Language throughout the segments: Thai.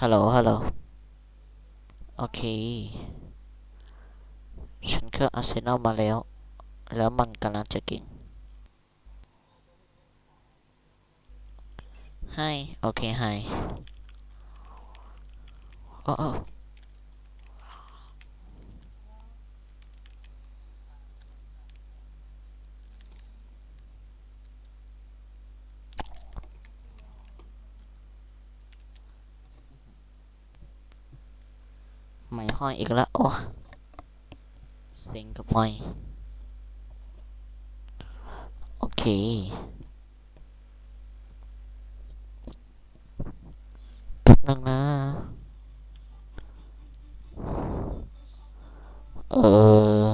ฮัลโหล ฮัลโหล โอเค ฉันเครื่องอาร์เซนอลมาแล้ว แล้วมันกำลังจะเก่งให้โอเคให้โอ้ ไม่ห้อยอีกแล้ว โอ้เซ็งกับไม่โอเคตักนังนะ เออ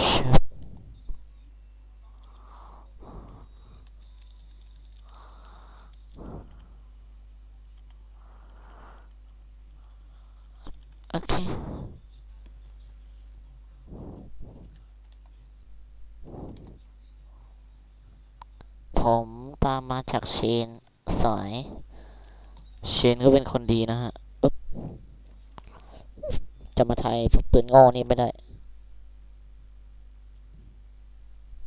ชิบ โอเคผมตามมาจากเชนสาย เชนก็เป็นคนดีนะฮะจะมาไทยปืนง่นี่ไม่ได้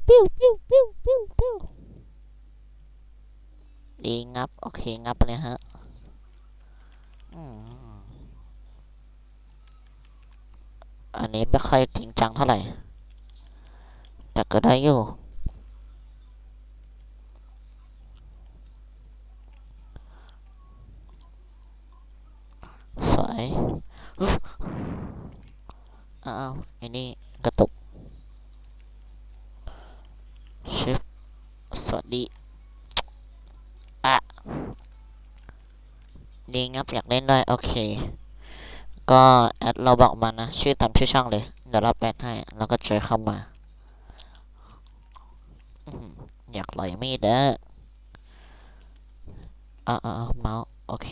ปิ้วปิ้วปิ้วปิ้วปิ้วดีงับ โอเค งับไปเลยฮะ อืม อันนี้ไม่ค่อยจริงจังเท่าไหร่ แต่ก็ได้อยู่ สวยอ้าวไอ้นี่กระตุกชิฟสวัสดีอะดีงับอยากเล่นด้วย โอเค ก็แอดเราบอกมานะ ชื่อตามชื่อช่องเลย เดี๋ยวเราแปลให้ แล้วก็เจอเข้ามาอยากลอยมีดเด้ออ่าอ่าเมาส์โอเค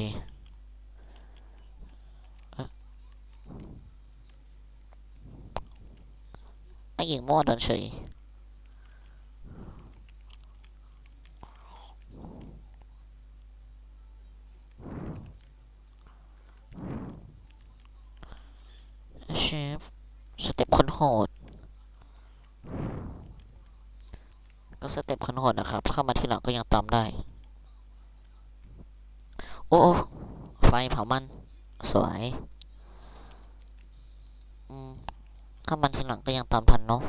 ไอ้หญิงมั่วโดนเฉย เชฟสเต็ปคนโหด ก็สเต็ปคนโหดนะครับ เข้ามาทีหลังก็ยังตามได้ โอ้โอไฟเผามัน สวยอืมถ้ามันทีหลังก็ยังตามทันเนาะ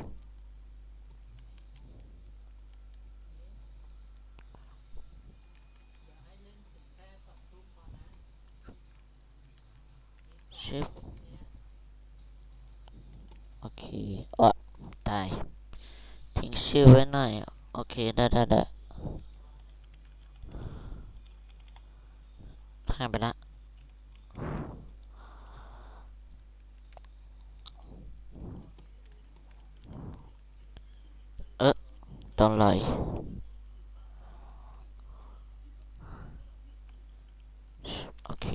ชิป อเคอะตาย ทิ้งชื่อไว้หน่อย โอเค ได้ได้ได้หายไปละโดนเลยโอเค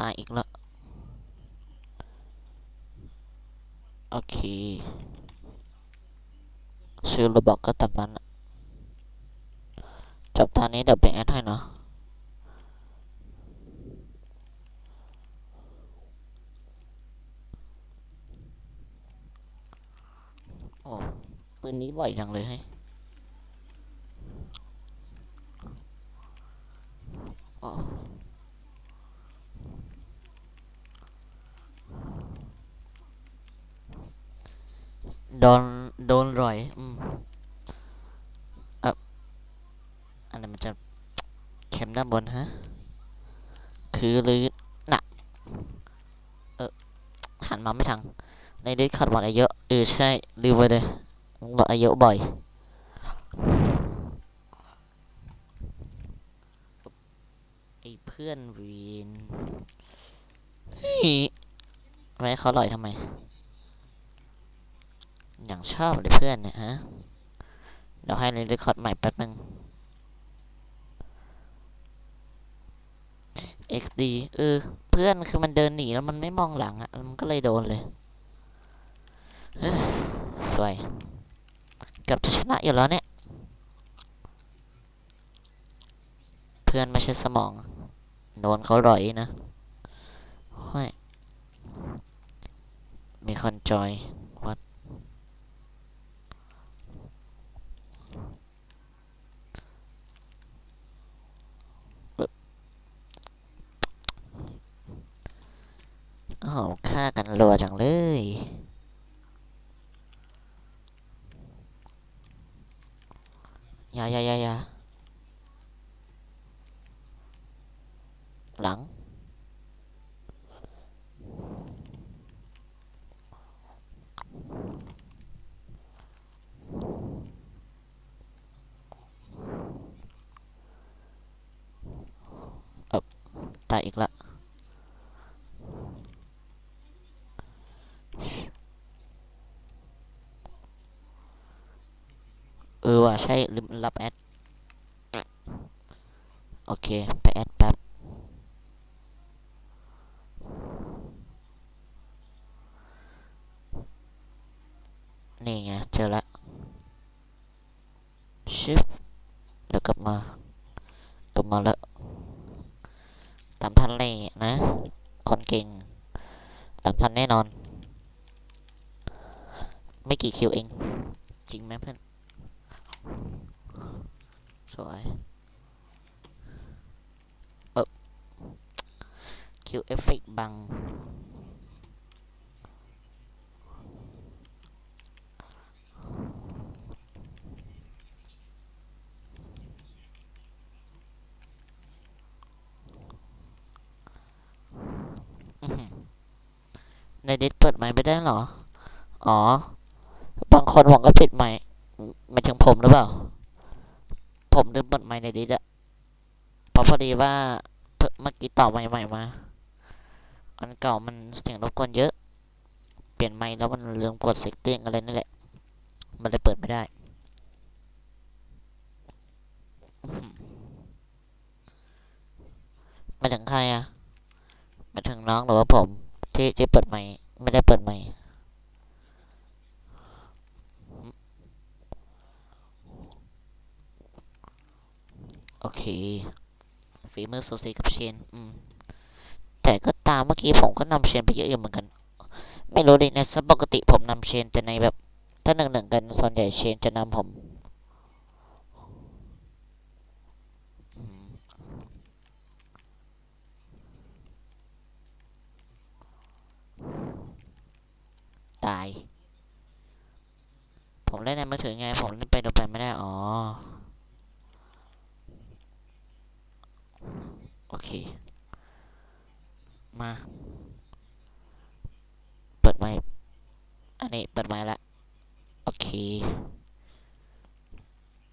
ตายอีกแล้ว โอเคชื่อระบอกก็ตามนั้นอะจบตอนนี้เดี๋ยวไปแอดให้เนาะโอ้ปืนนี้บ่อยจังเลยให้ยโอ้ โดนโดนรอยอืมเอะอันนั้นมันจะเข็มด้านบนฮะ คือหรือหน่ะเออหันมาไม่ทังในดิสคอร์ดวันอายุเออใช่ลืมไปเลยวันอายุบ่อยไอเพื่อนวีนไว้เขาลอยทำไม อย่างชอบเลยเพื่อนเนี่ยฮะ เดี๋ยวให้ในดิสคอร์ดใหม่แป๊บนึง XD เออ เพื่อนคือมันเดินหนีแล้วมันไม่มองหลังอะ่ะ มันก็เลยโดนเลยเอ้ยสวยกือบจะชนะอยู่แล้วเนี่ย เพื่อนไม่ใช่สมอง โดนเขาหร่อยนะเฮ้ยมีคนจอย วัด โอ้โหฆ่ากันรัวจังเลยอย่าอย่าอย่าอย่าหลัง เอบตายอีกละ ออว่ะใช่ลืมรับแอด โอเค ไปแอดแป๊บนี่ไงเจอละชิปแล้วกลับมากลับมาแล้วตามทันเลยนะ คนเก่งตามทันแน่นอน ไม่กี่คิวเอง จริงไหมเพื่อน สวยเออคิวเอฟเฟกบัง ในดิสเปิดไมค์ไม่ได้หรอ อ๋อ บางคนผมก็ปิดไมค์หมายถึงผมหรือเปล่า ผมลืมเปิดไมค์ในดิสอะเพราะพอดีว่าเมื่อกี้ต่อไมค์ใหม่มา อันเก่ามันเสียงรบกวนเยอะ เปลี่ยนไมค์แล้วมันลืมกดเซตติ้งอะไรนี่แหละ มันเลยเปิดไม่ได้ มาถึงใครอะมาถึงน้องหรือว่าผม ที่ที่เปิดไมค์ไม่ได้เปิดไมค์ โอเคฝีมือสูสีกับเชนอืมแต่ก็ตามเมื่อกี้ผมก็นำเชนไปเยอะอยู่เหมือนกัน ไม่รู้ดิในซับปกติผมนำเชนแต่ในแบบถ้าหนึ่งหนึ่งกันส่วนใหญ่เชนจะนำผมอืมตาย ผมเล่นในมือถือไง ผมเล่นไปดูไปไม่ได้ อ๋อ โอเค มา เปิดไม้อันนี้เปิดไม้ละ โอเค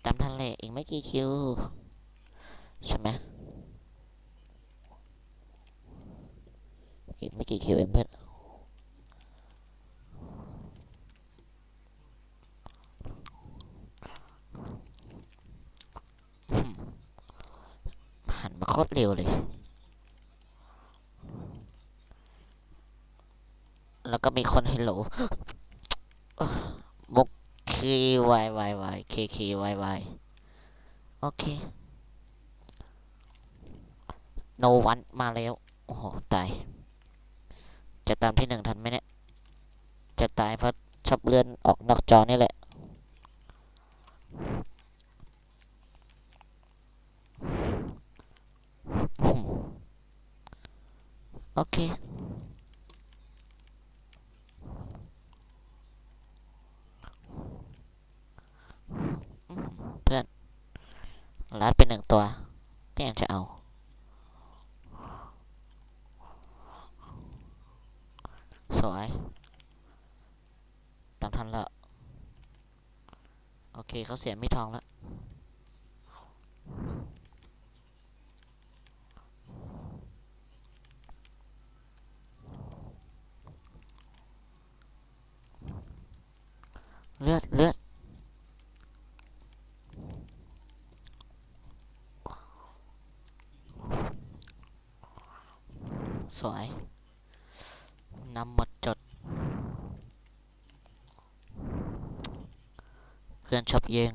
ตามทันเลยอีกไม่กี่คิว ใช่ไหมอีกไม่กี่คิวเองเพื่อนอืมหันมาโค ตรเร็วเลย แล้วก็มีคนให้โหลมุกคีวายวายวายเคเควายวายโอเคโนวันมาแล้ว โอ้โห ตาย จะตามที่หนึ่งทันไหมเนี่ย จะตายเพราะชอบเลื่อนออกนอกจอนี่แหละ อืม โอเคอืมเพื่อนลัดเป็นหนึ่งตัวก็ยังจะเอา สวยตามทันละ โอเคเขาเสียไม่ทองแล้ว เลือดเลือด สวยนำหมดจด เพื่อนชอบแย่ง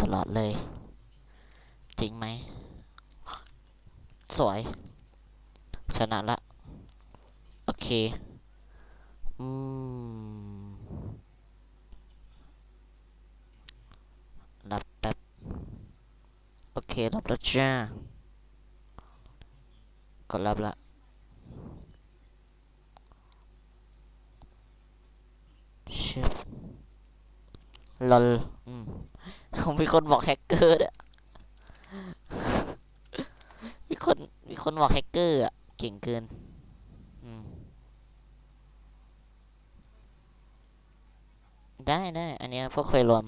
ตลอดเลย จริงไหม สวย ชนะละ โอเค อืมรับแป๊บ โอเครับแล้วจ้าก็รับละ ชิบ ลลอืมมีคนบอกแฮกเกอร์อะมีคนมีคนบอกแฮกเกอร์อะเก่งเกินอืมได้ได้อันเนี้ยพวกเคยรวม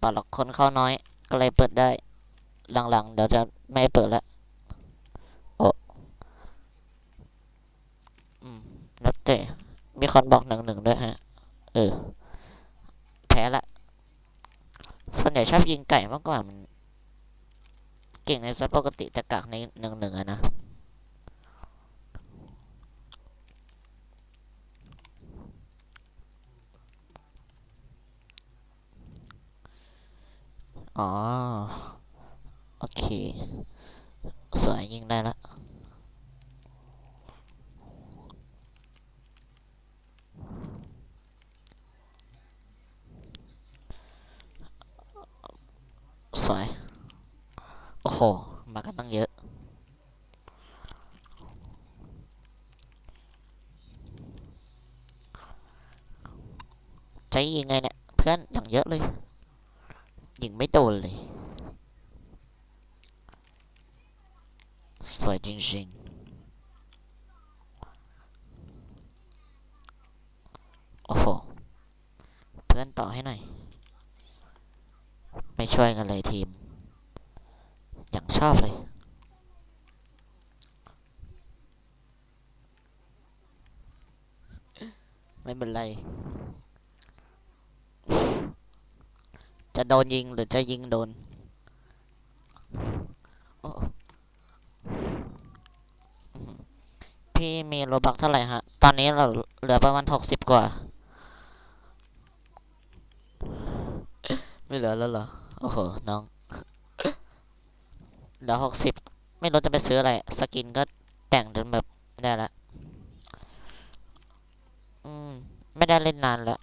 ปหรอกคนเข้าน้อย ก็เลยเปิดได้ หลังๆ เดี๋ยวจะไม่เปิดละโอ้อืมแล้วแต่มีคนบอกหนึ่งหนึ่งด้วยฮะ เออ พ้ละ ส่วนใหญ่ชอบยิงไก่มากกว่ามันเก่งในซับปกติแต่กากในหนึ่งหนึ่งอะนะอ๋อ โอเค สวยยิงได้ละสวย โอ้โห มากันตั้งเยอะใจยิงไงเนี่ย เพื่อนอย่างเยอะเลย ยิงไม่โดนเลย สวยจริงๆโอ้โห เพื่อนต่อให้หน่อย ไม่ช่วยกันเลยทีม ชอบเลย ไม่เป็นไร จะโดนยิงหรือจะยิงโดนโพี่มีโลบักเท่าไหร่ฮะ ตอนนี้เราเหลือประมาณหกสิบกว่า ไม่เหลือแล้วเหรอ โอ้โห น้อง เหลือหกสิบไม่รู้จะไปซื้ออะไร สกินก็แต่งจนแบบไม่ได้ละอืม ไม่ได้เล่นนานแล้ว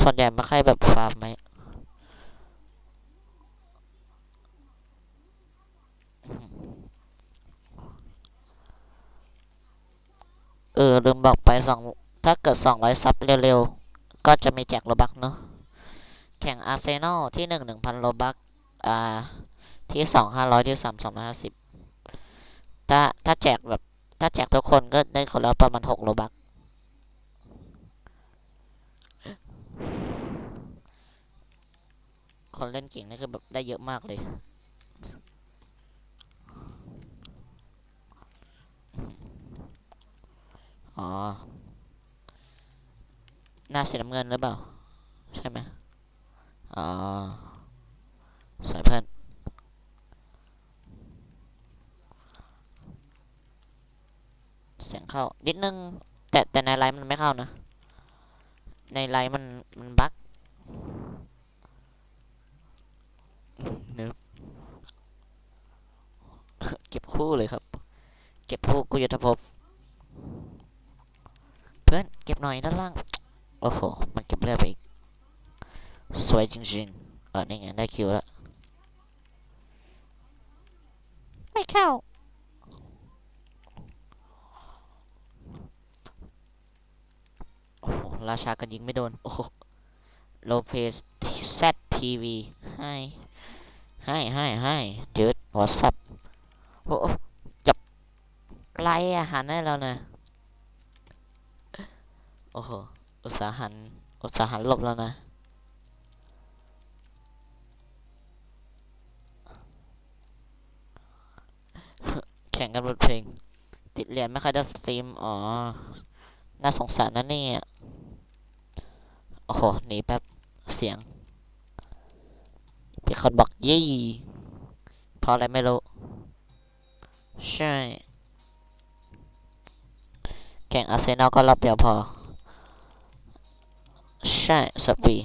ส่วนใหญ่ไม่ค่อยแบบฟาร์มไหมเออลืมบอกไปสองถ้าเกิดสองร้อยซับเร็วๆ ก็จะมีแจกโลบักเนาะแข่งอาร์เซนอลที่หนึ่งหนึ่งพันโลบักอ่า ที่สองห้าร้อยที่สามสองร้อยห้าสิบถ้าถ้าแจกแบบ ถ้าแจกทุกคนก็ได้คนละประมาณหกโลบักคนเล่นเก่งนี่คือแบบได้เยอะมากเลยอ๋อ หน้าสีน้ำเงินหรือเปล่า ใช่ไหมอ๋อสวยเพื่อนเสียงเข้า นิดนึง แต่แต่ในไลน์มันไม่เข้านะ ในไลน์มันมันบั๊กเนึบเก็บคู่เลยครับ เก็บคู่กูยุทธภพเพื่อนเก็บหน่อยด้านล่าง โอ้โห มันเก็บเลือดไปอีก สวยจริงๆเออนี่ไงได้คิวแล้ว ไม่เข้า โอ้โห ราชากันยิงไม่โดน โอ้โหโลเปสแซดทีวีให้ให้ให้ให้จืดวอทซับโอ้จับไล่อาหารให้เรานะโอ้โหอุตสาหันอุตสาหันหลบแล้วนะแข่งกันบนเพลง ติดเหรียญไม่ค่อยได้สตรีม อ๋อ น่าสงสารนะเนี่ย โอ้โหหนีแป๊บเสียงพี่คนบอกยี่เพราะอะไรไม่รู้ ใช่ แข่งอาร์เซนอลก็รอบเดียวพอ ใช่สปี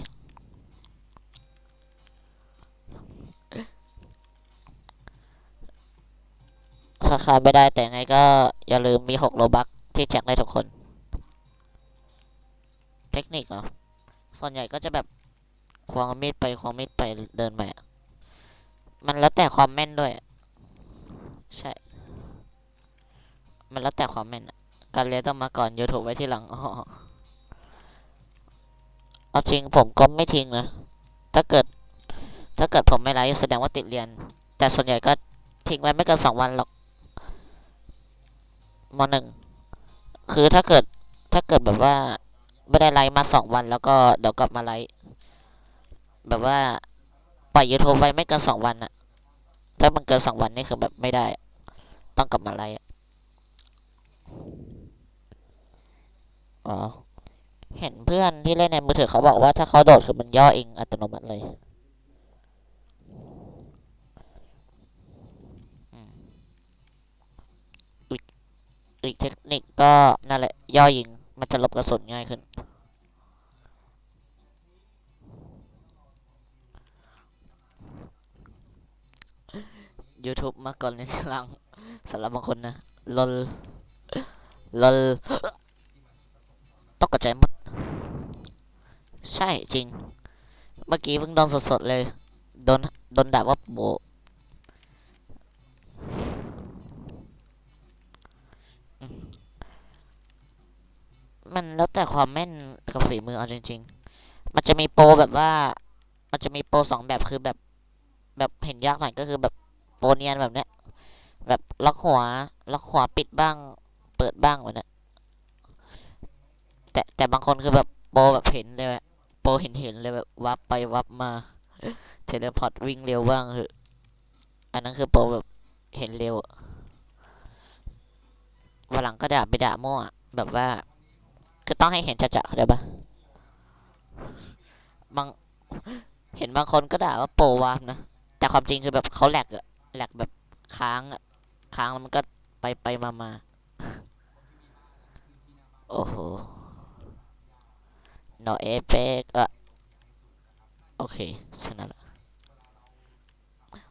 ถ้าขายไม่ได้แต่ไงก็อย่าลืมมี 6 โลบักที่แจกได้ทุกคน เทคนิคเหรอ ส่วนใหญ่ก็จะแบบควงมีดไปควงมีดไปเดินไปมันแล้วแต่ความแม่นด้วย ใช่ มันแล้วแต่ความแม่นการเรียนต้องมาก่อน YouTube ไว้ที่หลังอ๋อเอาจริงผมก็ไม่ทิ้งนะ ถ้าเกิด ถ้าเกิดผมไม่ไลฟ์แสดงว่าติดเรียน แต่ส่วนใหญ่ก็ทิ้งไว้ไม่เกินสองวันหรอกมหนึ่ง คือถ้าเกิด ถ้าเกิดแบบว่า ไม่ได้ไลฟ์มาสองวันแล้วก็เดี๋ยวกลับมาไลฟ์แบบว่าปล่อยยูทูบไว้ไม่เกินสองวันอะถ้ามันเกินสองวันนี่คือแบบไม่ได้ ต้องกลับมาไลฟ์อ๋อเห็นเพื่อนที่เล่นในมือถือเขาบอกว่าถ้าเขาโดดคือมันย่อเองอัตโนมัติเลยอีกอีกเทคนิคก็นั่นแหละย่อยิง มันจะลบกระสุนง่ายขึ้น YouTube มาก่อนในทีหลังสำหรับบางคนนะลลลลตกกระใจหมดใช่จริง เมื่อกี้เพิ่งโดนสดๆเลย โดน โดนด่าว่าโบ แต่ความแม่นกับฝีมือเอาจริง ๆ มันจะมีโปรแบบว่า มันจะมีโปรสองแบบคือแบบ แบบเห็นยากหน่อยก็คือแบบโปรเนียนแบบเนี้ย แบบล็อกหัวล็อกหัวปิดบ้าง เปิดบ้างแบบเนี้ยแต่แต่บางคนคือแบบโปรแบบเห็นเลยโปรเห็นเห็นเลยแบบวับไปวับมาเทเลพอร์ตวิ่งเร็วบ้างเหออันนั้นคือโปรแบบเห็นเร็ววันหลังก็ด่าไปด่ามั่วแบบว่า คือต้องให้เห็นจะจะเข้าใจปะบางเห็นบางคนก็ด่าว่าโปรวาร์ปนะ แต่ความจริงคือแบบเขาแหลกอะแหลกแบบค้างอะค้างแล้วมันก็ไปไปมามาโอ้โห no effect อะโอเค ชนะละ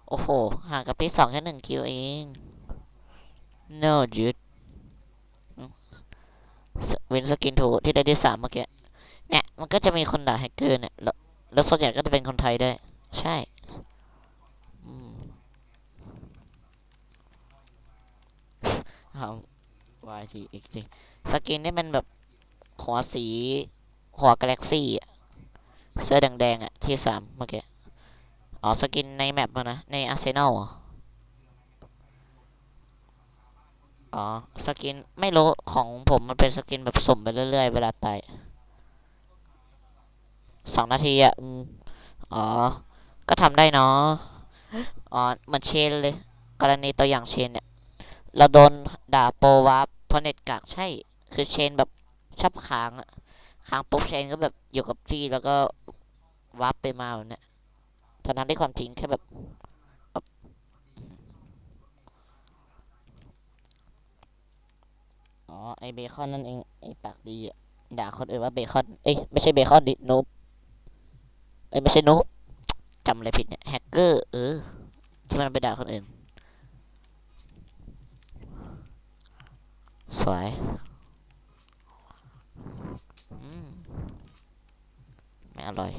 โอ้โห ห่างกับปีสองแค่หนึ่งคิวเอง no dude วินสกินถูที่ได้ที่สามเมื่อกี้เนี่ยมันก็จะมีคนด่าแฮกเกอร์เนี่ยแล้วแล้วส่วนใหญ่ก็จะเป็นคนไทยด้วยใช่อืมเอา YT อีกทีสกินนี่มันแบบหัวสีหัวกาแล็กซี่อะเสื้อแดงๆอะที่สามเมื่อกี้อ๋อสกินในแมปนะในอาร์เซนอล อ๋อ สกินไม่รู้ของผมมันเป็นสกินแบบสมไปเรื่อยๆ เวลาตายสองนาทีอะอ๋อ ก็ทำได้เนาะอ๋อเหมือนเชนเลย กรณีตัวอย่างเชนเนี่ย เราโดนด่าโปรวาร์ปเพราะเน็ตกากใช่ คือเชนแบบชอบค้างอะค้างปุ๊บเชนก็แบบอยู่กับที่แล้วก็วาร์ปไปมาแบบเนี้ยทั้งนั้นที่ความจริงแค่แบบ อ๋อ ไอเบคอนนั่นเอง ไอปากดีอะด่าคนอื่นว่าเบคอน เอ้ย ไม่ใช่เบคอนดินูบเอ้ย ไม่ใช่นูบจำอะไรผิดเนี่ย แฮกเกอร์ เออ ที่มันไปด่าคนอื่น สวยอมไม่อร่อย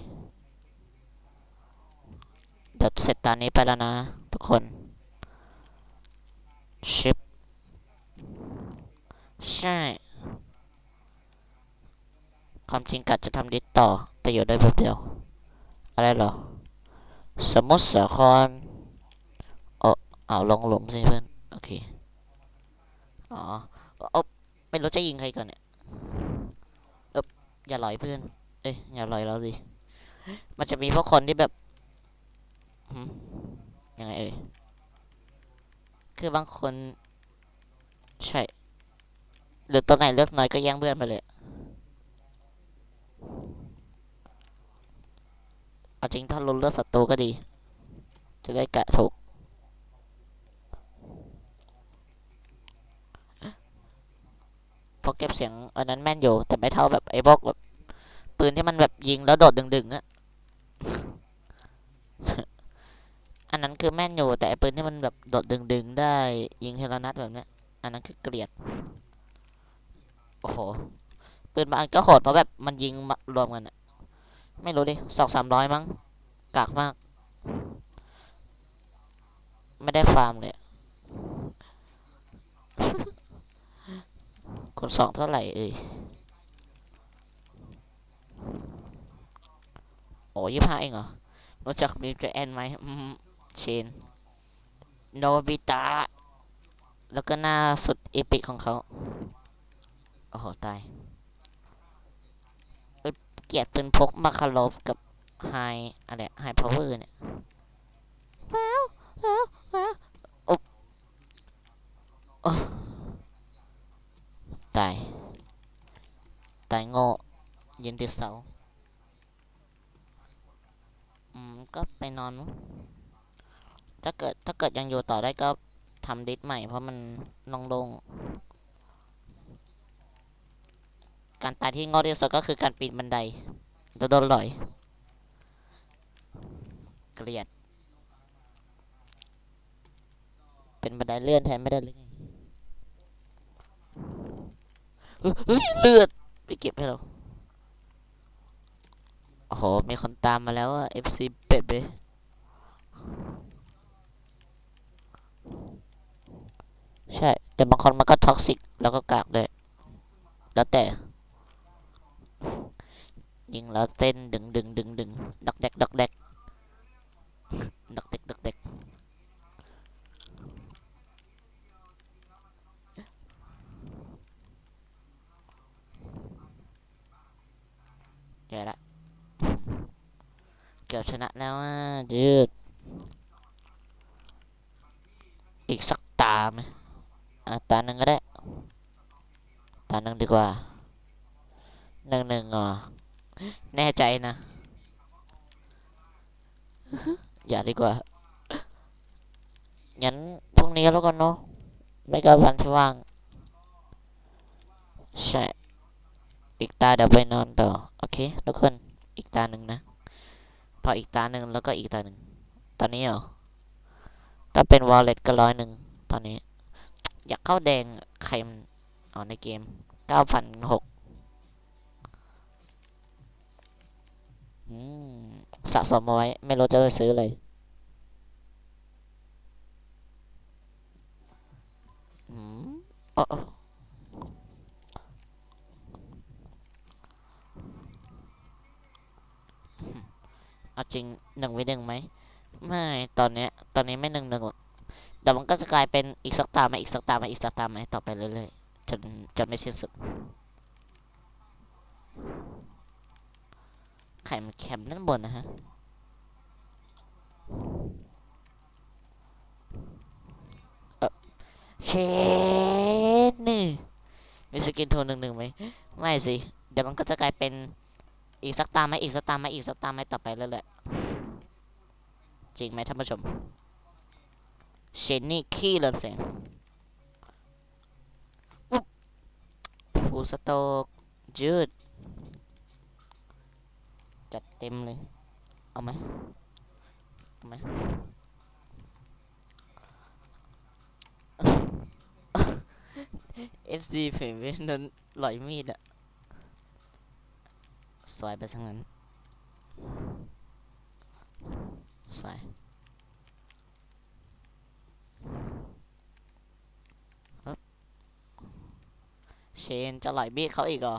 เดี๋ยวเสร็จตอนนี้ไปแล้วนะ ทุกคน ชิป ใช่ ความจริงกัดจะทำดิสต่อ แต่อยู่ได้แป๊บเดียว อะไรเหรอ สมมติสาครเออเอาลงหลุมสิเพื่อน โอเค อ๋อเอบไม่รู้จะยิงใครก่อนเนี่ยเอบอย่าลอยเพื่อน เอ้ย อย่าลอยเราสิ มันจะมีพวกคนที่แบบยังไงเอ่ยคือบางคนใช่ หรือตัวไหนเลือกน้อยก็แย่งเพื่อนไปเลยเอาจริงถ้าลุนเลือกศัตรูก็ดี จะได้กะถูกพอเก็บเสียงอันนั้นแม่นอยู่ แต่ไม่เท่าแบบไอ้พวกแบบปืนที่มันแบบยิงแล้วโดดดึงๆอะอันนั้นคือแม่นอยู่แต่ปืนที่มันแบบโดดดึงๆได้ยิงเทลนัดแบบเนี้ยอันนั้นคือเกลียด โอ้โหปืนบางอันก็โหดเพราะแบบมันยิงรวมกันอะไม่รู้ดิสองสามร้อยมั้งกากมาก ไม่ได้ฟาร์มเลยคนสองเท่าไหร่เอ่ยโอ้ยี่ห้าเองเหรอรู้จักบีเจแอนไหมอืมเชนโนบิตะแล้วก็หน้าสุดเอปิกของเขา โอ้โห ตายเอ้ยเกลียดปืนพกมาคารบกับไฮอะไรไฮพาวเวอร์เนี่ย ว้าว ว้าว ว้าวโอ้ตาย ตายโง่ยืนติดเสา อืม ก็ไปนอนถ้าเกิด ถ้าเกิดยังอยู่ต่อได้ก็ทำดิสใหม่เพราะมันโล่ง การตายที่ง่ที่สุดก็คือการปีนบันไดโดนลอย เกลียด เป็นบันไดเลื่อนแทนไม่ได้เลยเฮ้ยเฮ้ยเลือดไปเก็บให้เราโอ้โห มีคนตามมาแล้วอะ FC เป๊ะเป๊ะใช่ แต่บางคนมันก็ท็อกซิก แล้วก็กากด้วย แล้วแต่ ยิงแล้วเต้นดึงดึงดึงดึงดักแดกดักแดกดักแดกดักแดกแย่ละ เกือบชนะแล้วอะยืด อีกสักตาไหมอะตาหนึ่งก็ได้ ตาหนึ่งดีกว่าหนึ่งหนึ่งอะแน่ใจนะ อย่าดีกว่า งั้นพรุ่งนี้แล้วกันเนาะ ไม่ก็วันที่ว่าง ใช่ อีกตาเดี๋ยวไปนอนต่อ โอเค ทุกคน อีกตาหนึ่งนะ พออีกตาหนึ่งแล้วก็อีกตาหนึ่ง ตอนนี้เหรอ ถ้าเป็นวอลเล็ตก็ร้อยหนึ่ง ตอนนี้ อยากเข้าแดงใครมันเอในเกมเก้าพันหกสะสมเอาไว้ ไม่รู้จะไปซื้ออะไรอืมเออเออเอาจริงหนึ่งวิหนึ่งไหม ไม่ ตอนเนี้ย ตอนนี้ไม่หนึ่งหนึ่งหรอก เดี๋ยวมันก็จะกลายเป็นอีกสักตาไหมอีกสักตาไหมอีกสักตาไหมต่อไปเรื่อยๆจนจนไม่สิ้นสุดไข่มันแคมด้านบนนะฮะเออเชนนี่มีสกินโทนหนึ่งหนึ่งไหมไม่สิ เดี๋ยวมันก็จะกลายเป็นอีกสักตาไหมอีกสักตาไหมอีกสักตาไหมต่อไปเรื่อยๆจริงไหมท่านผู้ชม เชนนี่ขี้เลือนแสงอุ๊บฟูสโตกยืด จัดเต็มเลย เอาไหมเอาไหม FC เฟรมเวนนลอยมีดอะสวยไปทั้งนั้นสวย เชนจะหลอยมีดเขาอีกเหรอ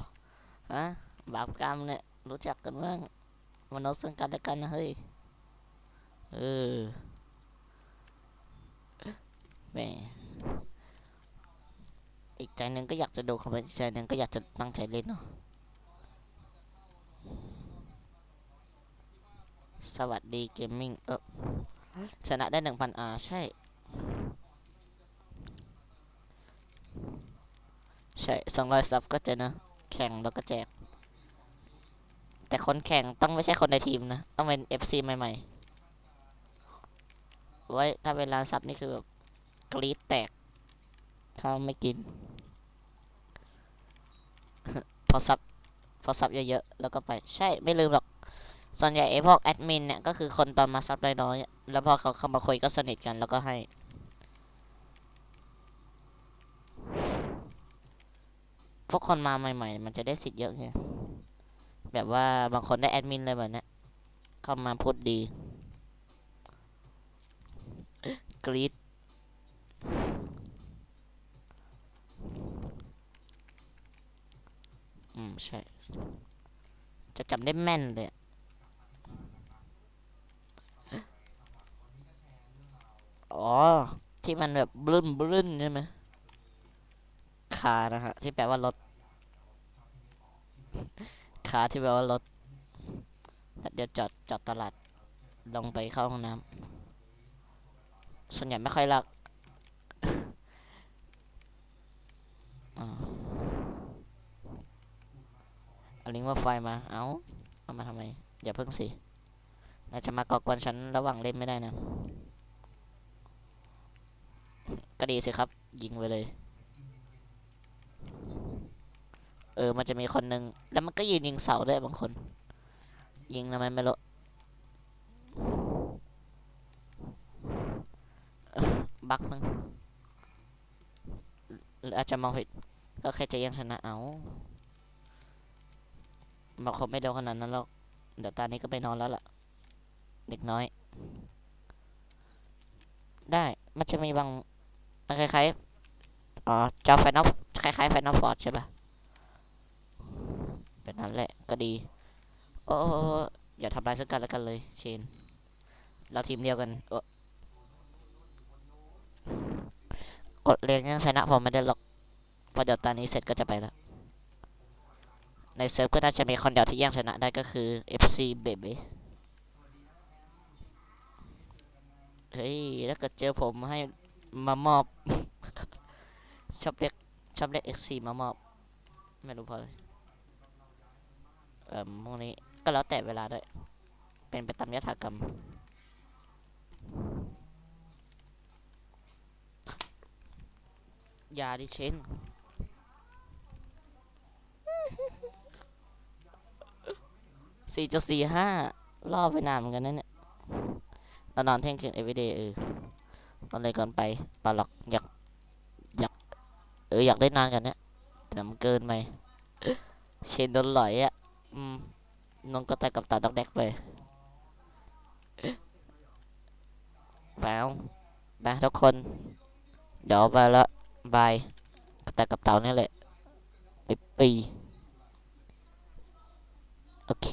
ฮะ บาปกรรมเนี่ย รู้จักกันบ้างมนุษย์ซึ่งกันและกันนะเฮ้ย เออแหมอีกใจหนึ่งก็อยากจะดูคอมเมนต์ใจหนึ่งก็อยากจะตั้งใจเล่นเนาะสวัสดีเกมมิ่งเออชนะได้หนึ่งพันอาใช่ ใช่สองร้อยซับก็จะนะ แข่งแล้วก็แจก แต่คนแข่งต้องไม่ใช่คนในทีมนะ ต้องเป็น FC ใหม่ๆ ไว้ถ้าเป็นร้านซับนี่คือแบบกรีดแตก ถ้าไม่กิน พอซับ พอซับเยอะๆ แล้วก็ไป ใช่ไม่ลืมหรอก ส่วนใหญ่ไอ้พวกแอดมินเนี่ย ก็คือคนตอนมาซับน้อยๆ แล้วพอเขาเข้ามาคุยก็สนิทกันแล้วก็ให้ พวกคนมาใหม่ ๆ มันจะได้สิทธิ์เยอะไงแบบว่าบางคนได้แอดมินเลยแบบนี้เข้ามาพูดดีกรีดอืม ใช่ จะจำได้แม่นเลยอ๋อ ที่มันแบบบลึ้นบลึ้นใช่ไหม คานะฮะที่แปลว่ารถคาที่แปลว่ารถเดี๋ยวจอดจอดตลาดลงไปเข้าห้องน้ำส่วนใหญ่ไม่ค่อยรักอ่าเอาลิงก์ว่าไฟมา เอาเอามาทำไม อย่าเพิ่งสินายจะมาก่อกวนฉันระหว่างเล่นไม่ได้นะ ก็ดีสิครับ ยิงไปเลย เออมันจะมีคนหนึ่งแล้วมันก็ยืนยิงเสาด้วยบางคน ยิงทำไมไม่รู้เอ้อบักมึงหรืออาจจะมองผิดก็แค่จะยังชนะเอาบอกเขาไม่โดนขนาดนั้นหรอกเดี๋ยวตอนนี้ก็ไปนอนแล้วล่ะ เด็กน้อย ได้มันจะมีบางมันคล้ายๆอ๋อจอแฟนอฟคล้ายๆแฟนอฟฟอร์ดใช่ปะ เป็นนั้นแหละก็ดีโอ้โออ้อย่าทำลายซึ่งกันและกันเลย เชน เราทีมเดียวกันกดเรียนยังชนะผมไม่ได้หรอกพอเดี๋ยวตอนนี้เสร็จก็จะไปแล้ว ในเซิร์ฟก็น่าจะมีคนเดียวที่แย่งชนะได้ก็คือ FC Baby เฮ้ยถ้าเกิดเจอผมให้มามอบ ชอบเรียกชอบเรียก X4 มามอบ ไม่รู้เพราะอะไร เอ่อพวกนี้ก็แล้วแต่เวลาด้วย เป็นไปตามยถากรรมยาดิเชนสี่จุดสี่ห้ารอบไปนานเหมือนกันนะเนี่ยเรานอนเที่ยงคืน everyday เออตอนเลยก่อนไปปลาหลอกอยากอยากเอออยากได้นานกันเนี่ยแต่มันเกินไปเชนโดนหลอยอะ อืมน้องก็แต่กับตาดอกแดกไปแววไปทุกคน เดี๋ยวไปละบายแต่กับเต่านี่แหละไปปีโอเค